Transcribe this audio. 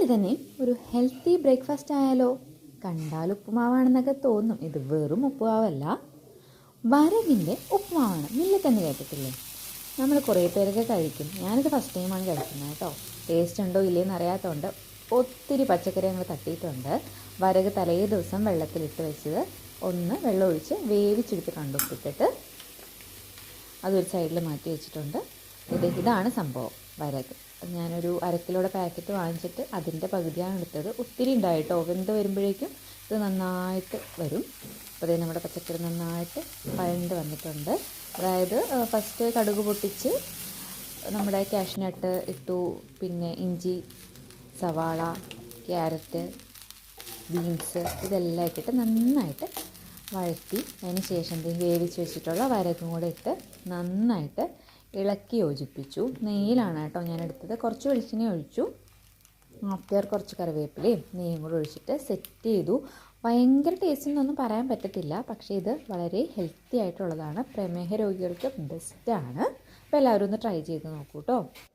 അതുപോലെ തന്നെ ഒരു ഹെൽത്തി ബ്രേക്ക്ഫാസ്റ്റ് ആയാലോ കണ്ടാൽ ഉപ്പുമാവാണെന്നൊക്കെ തോന്നും. ഇത് വെറും ഉപ്പുമാവല്ല വരവിന്റെ ഉപ്പുമാവാണ്. മില്ലത്തെന്ന് കേട്ടിട്ടില്ലേ? നമ്മൾ കുറേ പേരൊക്കെ കഴിക്കും. ഞാനിത് ഫസ്റ്റ് ടൈമാണ് കഴിക്കുന്നത് കേട്ടോ. ടേസ്റ്റ് ഉണ്ടോ ഇല്ലയെന്ന് അറിയാത്തതുകൊണ്ട് ഒത്തിരി പച്ചക്കറി ഞങ്ങൾ തട്ടിയിട്ടുണ്ട്. വരക് തലേ ദിവസം വെള്ളത്തിലിട്ട് വെച്ചത് ഒന്ന് വെള്ളം ഒഴിച്ച് വേവിച്ചെടുത്ത് ഉപ്പിട്ടിട്ട് അതൊരു സൈഡിൽ മാറ്റി വെച്ചിട്ടുണ്ട്. ഇതാണ് സംഭവം. വരക്. ഞാനൊരു അരക്കിലോടെ പാക്കറ്റ് വാങ്ങിച്ചിട്ട് അതിന്റെ പകുതിയാണ് എടുത്തത്. ഒത്തിരി ഉണ്ടായിട്ടോ. വെന്ത് വരുമ്പോഴേക്കും ഇത് നന്നായിട്ട് വരും. അപ്പോൾ അതേ നമ്മുടെ പച്ചക്കറി നന്നായിട്ട് പഴണ്ട് വന്നിട്ടുണ്ട്. അതായത് ഫസ്റ്റ് കടുക് പൊട്ടിച്ച് നമ്മുടെ കാഷ്നട്ട് ഇട്ടു. പിന്നെ ഇഞ്ചി സവാള ക്യാരറ്റ് ബീൻസ് ഇതെല്ലാം ഇട്ടിട്ട് നന്നായിട്ട് വഴറ്റി. അതിന് ശേഷം വേവിച്ച് വെച്ചിട്ടുള്ള വരക്കും കൂടെ ഇട്ട് നന്നായിട്ട് ഇളക്കി യോജിപ്പിച്ചു. നെയ്യിലാണ് കേട്ടോ ഞാൻ എടുത്തത്. കുറച്ച് വെളിച്ചെണ്ണ ഒഴിച്ചു. ആഫ്റ്റർ കുറച്ച് കറിവേപ്പിലയും നെയ്യും കൂടെ ഒഴിച്ചിട്ട് സെറ്റ് ചെയ്തു. ഭയങ്കര ടേസ്റ്റ് എന്നൊന്നും പറയാൻ പറ്റത്തില്ല. പക്ഷേ ഇത് വളരെ ഹെൽത്തി ആയിട്ടുള്ളതാണ്. പ്രമേഹ രോഗികൾക്ക് ബെസ്റ്റാണ് അപ്പോൾ എല്ലാവരും ഒന്ന് ട്രൈ ചെയ്ത് നോക്കൂ കേട്ടോ